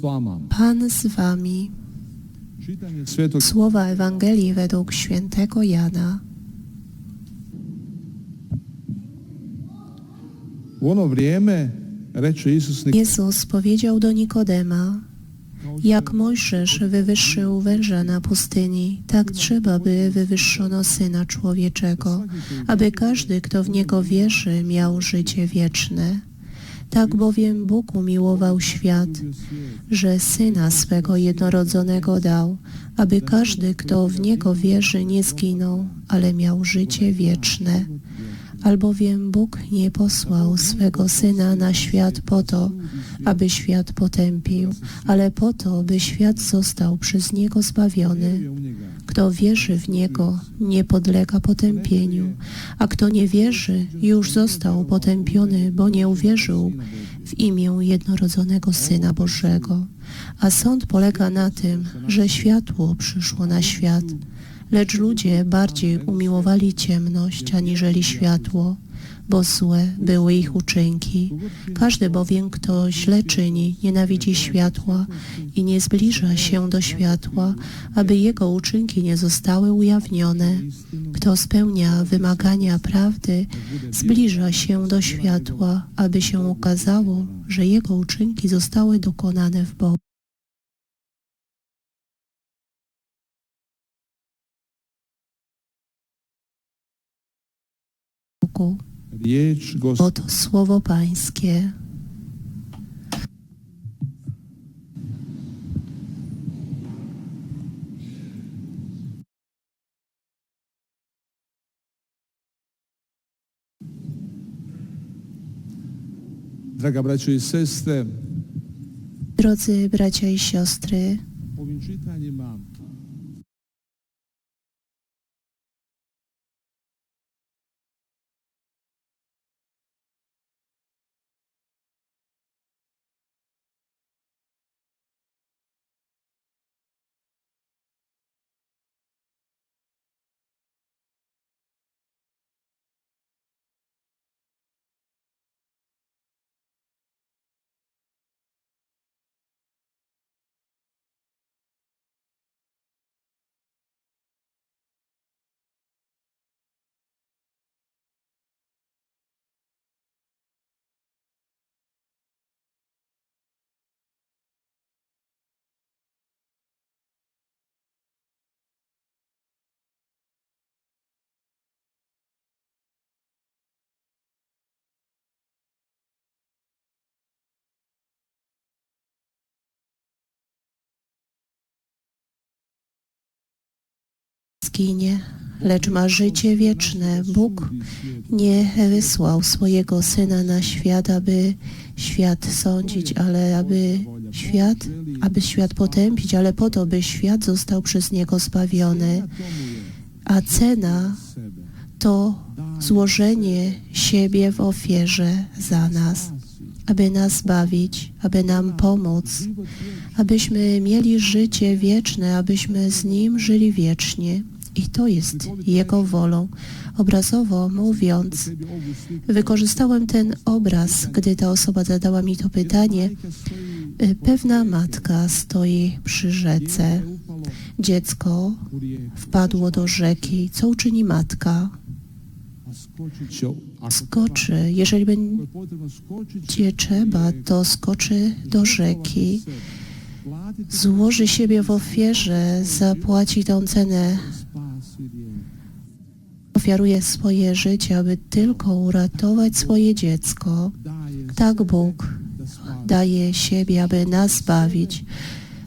Vama. Pan z wami. Słowa Ewangelii według świętego Jana. Jezus powiedział do Nikodema, jak Mojżesz wywyższył węża na pustyni, tak trzeba by wywyższono Syna Człowieczego, aby każdy, kto w Niego wierzy, miał życie wieczne. Tak bowiem Bóg umiłował świat, że Syna swego jednorodzonego dał, aby każdy, kto w Niego wierzy, nie zginął, ale miał życie wieczne. Albowiem Bóg nie posłał swego Syna na świat po to, aby świat potępił, ale po to, by świat został przez Niego zbawiony. Kto wierzy w Niego, nie podlega potępieniu, a kto nie wierzy, już został potępiony, bo nie uwierzył w imię jednorodzonego Syna Bożego. A sąd polega na tym, że światło przyszło na świat, lecz ludzie bardziej umiłowali ciemność aniżeli światło, bo złe były ich uczynki. Każdy bowiem, kto źle czyni, nienawidzi światła i nie zbliża się do światła, aby jego uczynki nie zostały ujawnione. Kto spełnia wymagania prawdy, zbliża się do światła, aby się okazało, że jego uczynki zostały dokonane w Bogu. Gospod. Oto słowo Pańskie. Draga braćo i sestre, Drodzy bracia i siostry, zginie, lecz ma życie wieczne. Bóg nie wysłał swojego Syna na świat, aby świat sądzić, ale aby świat, aby świat potępić, ale po to, by świat został przez Niego zbawiony. A cena to złożenie siebie w ofierze za nas, aby nas zbawić, aby nam pomóc, abyśmy mieli życie wieczne, abyśmy z Nim żyli wiecznie. I to jest Jego wolą. Obrazowo mówiąc, wykorzystałem ten obraz, gdy ta osoba zadała mi to pytanie. Y, Pewna matka stoi przy rzece. Dziecko wpadło do rzeki. Co uczyni matka? Skoczy. Jeżeli będzie trzeba, to skoczy do rzeki, złoży siebie w ofierze, zapłaci tą cenę. Ofiaruje swoje życie, aby tylko uratować swoje dziecko. Tak Bóg daje siebie, aby nas zbawić.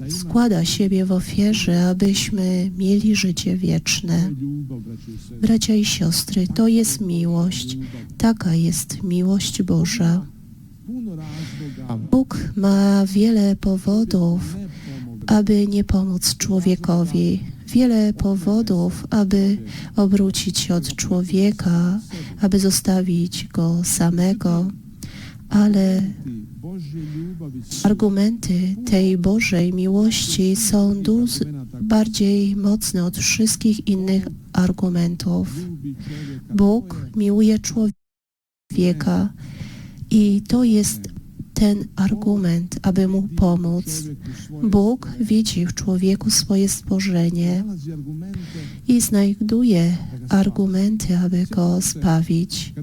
Składa siebie w ofierze, abyśmy mieli życie wieczne. Bracia i siostry, to jest miłość. Taka jest miłość Boża. Bóg ma wiele powodów, aby nie pomóc człowiekowi. Wiele powodów, aby obrócić się od człowieka, aby zostawić go samego, ale argumenty tej Bożej miłości są dużo bardziej mocne od wszystkich innych argumentów. Bóg miłuje człowieka i to jest ten argument, aby mu pomóc. Bóg widzi w człowieku swoje stworzenie i znajduje argumenty, aby go dolazi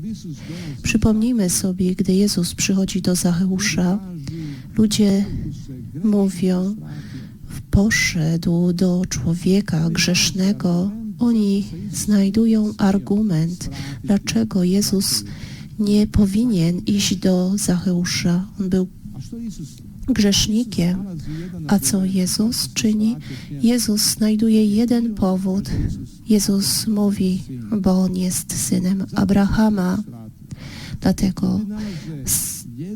Przypomnijmy sobie, gdy Jezus przychodzi do Zacheusza, ludzie mówią, poszedł do człowieka grzesznego. Oni znajdują argument, dlaczego Jezus nie powinien iść do Zacheusza. On był grzesznikiem. A co Jezus czyni? Jezus znajduje jeden powód. Jezus mówi, bo on jest synem Abrahama, dlatego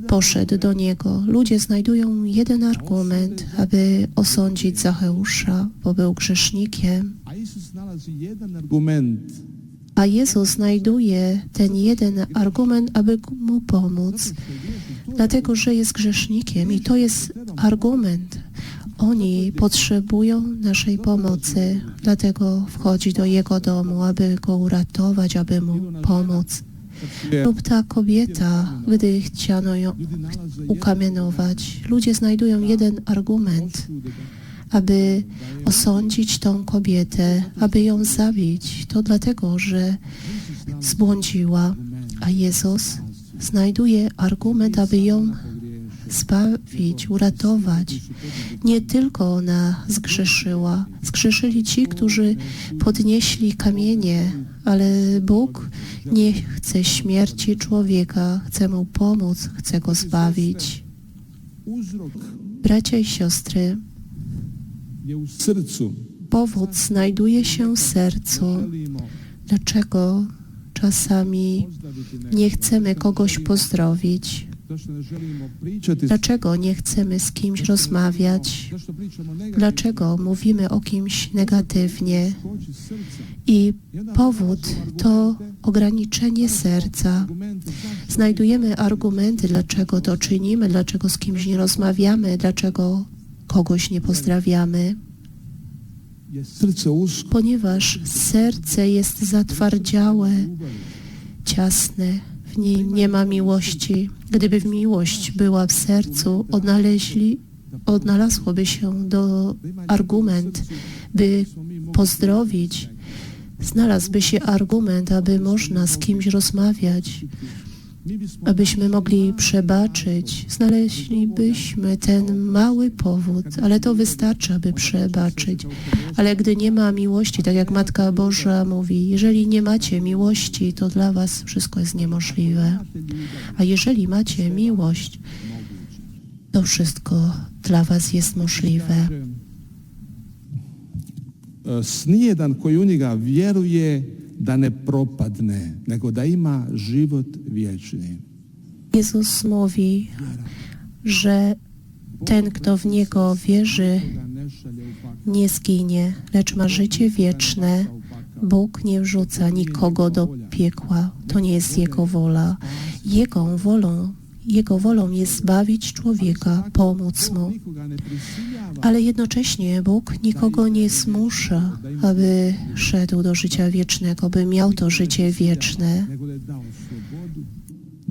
poszedł do niego. Ludzie znajdują jeden argument, aby osądzić Zacheusza, bo był grzesznikiem. A Isus nalazi jedan argument A Jezus znajduje ten jeden argument, aby mu pomóc, dlatego że jest grzesznikiem i to jest argument. Oni potrzebują naszej pomocy, dlatego wchodzi do jego domu, aby go uratować, aby mu pomóc. Lub ta kobieta, gdy chciano ją ukamienować, ludzie znajdują jeden argument, aby osądzić tą kobietę, aby ją zabić. To dlatego, że zbłądziła, a Jezus znajduje argument, aby ją zbawić, uratować. Nie tylko ona zgrzeszyła. Zgrzeszyli ci, którzy podnieśli kamienie, ale Bóg nie chce śmierci człowieka, chce mu pomóc, chce go zbawić. Bracia i siostry. Powód znajduje się w sercu. Dlaczego czasami nie chcemy kogoś pozdrowić? Dlaczego nie chcemy z kimś rozmawiać? Dlaczego mówimy o kimś negatywnie? I powód to ograniczenie serca. Znajdujemy argumenty, dlaczego to czynimy, dlaczego z kimś nie rozmawiamy, dlaczego kogoś nie pozdrawiamy, ponieważ serce jest zatwardziałe, ciasne, w nim nie ma miłości. Gdyby miłość była w sercu, odnaleźli, odnalazłoby się do argument, by pozdrowić. Znalazłby się argument, aby można z kimś rozmawiać, abyśmy mogli przebaczyć. Znaleźlibyśmy ten mały powód, ale to wystarczy, aby przebaczyć. Ale gdy nie ma miłości, tak jak Matka Boża mówi, jeżeli nie macie miłości, to dla was wszystko jest niemożliwe. A jeżeli macie miłość, to wszystko dla was jest możliwe. e, s nijedan da ne propadne, nego da ima život vječni. Jezus mówi, że ten, kto w Niego wierzy, nie zginie, lecz ma życie wieczne. Bóg nie wrzuca nikogo do piekła. To nie jest Jego wola. Jego wolą, Jego wolą jest zbawić człowieka, pomóc mu. Ale jednocześnie Bóg nikogo nie zmusza, aby szedł do życia wiecznego, by miał to życie wieczne.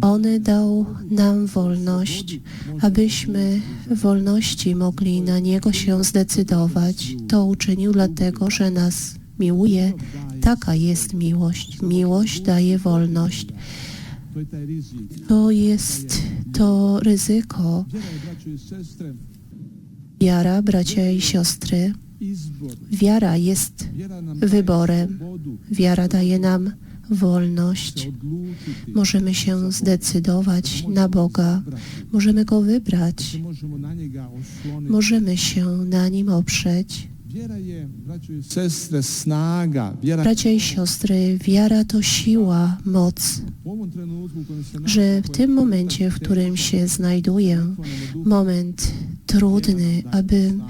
On dał nam wolność, abyśmy w wolności mogli na Niego się zdecydować. To uczynił dlatego, że nas miłuje. Taka jest miłość. Miłość daje wolność. To jest to ryzyko. Wiara, bracia i siostry, wiara jest wyborem. Wiara daje nam wolność. Możemy się zdecydować na Boga. Możemy Go wybrać. Możemy się na Nim oprzeć. Bracia i siostry, wiara to siła, moc, że w tym momencie, w którym się znajduję, moment trudny, abym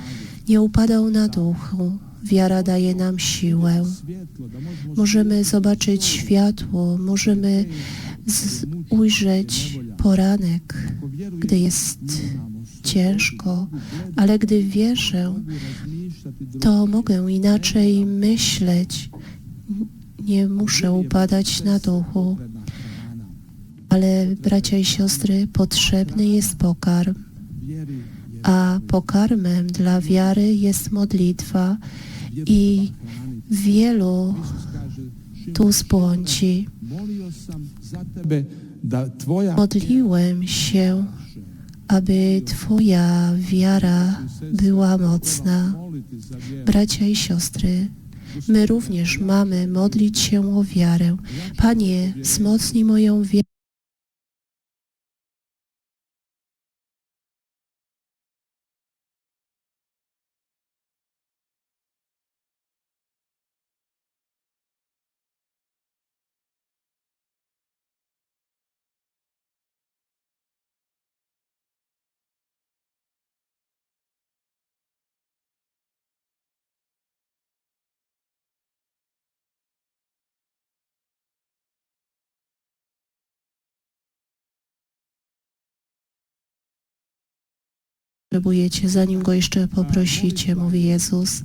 nie upadał na duchu, wiara daje nam siłę. Możemy zobaczyć światło, możemy ujrzeć poranek, gdy jest ciężko, ale gdy wierzę, to mogę inaczej myśleć. Nie muszę upadać na duchu. Ale, bracia i siostry, potrzebny jest pokarm, a pokarmem dla wiary jest modlitwa i wielu tu tvoja Modliłem się, aby Twoja wiara była mocna. Bracia i siostry, my również mamy modlić się o wiarę. Panie, wzmocnij moją wiarę. Potrzebujecie, zanim go jeszcze poprosicie, mówi Jezus.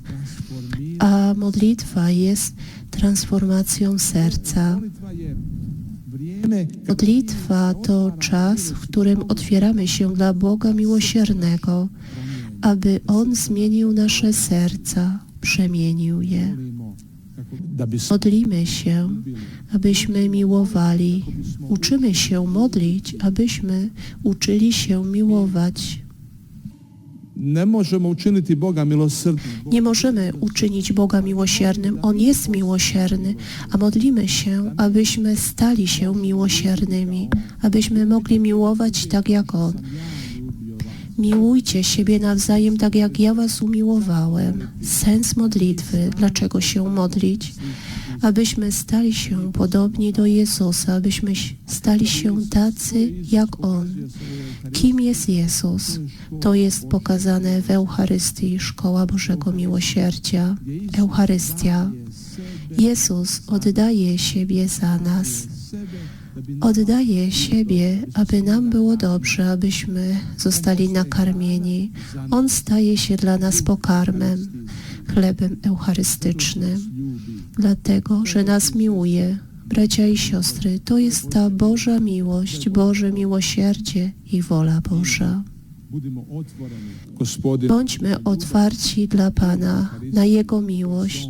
A modlitwa jest transformacją serca. Modlitwa to czas, w którym otwieramy się dla Boga miłosiernego, aby On zmienił nasze serca, przemienił je. Modlimy się, abyśmy miłowali. Uczymy się modlić, abyśmy uczyli się miłować. Ne možemo učiniti Boga milosrdnim. Nie możemy uczynić Boga miłosiernym. On jest miłosierny, a modlimy się, abyśmy stali się miłosiernymi, abyśmy mogli miłować tak jak On. Miłujcie siebie nawzajem tak jak ja was umiłowałem. Sens modlitwy, dlaczego się modlić? Abyśmy stali się podobni do Jezusa, abyśmy stali się tacy jak On. Kim jest Jezus? To jest pokazane w Eucharystii, Szkoła Bożego Miłosierdzia. Eucharystia. Jezus oddaje siebie za nas. Oddaje siebie, aby nam było dobrze, abyśmy zostali nakarmieni. On staje się dla nas pokarmem, chlebem eucharystycznym, dlatego, że nas miłuje. Bracia i siostry, to jest ta Boża miłość, Boże miłosierdzie i wola Boża. Bądźmy otwarci dla Pana, na Jego miłość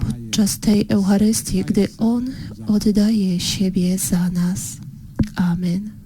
podczas tej Eucharystii, gdy On oddaje siebie za nas. Amen.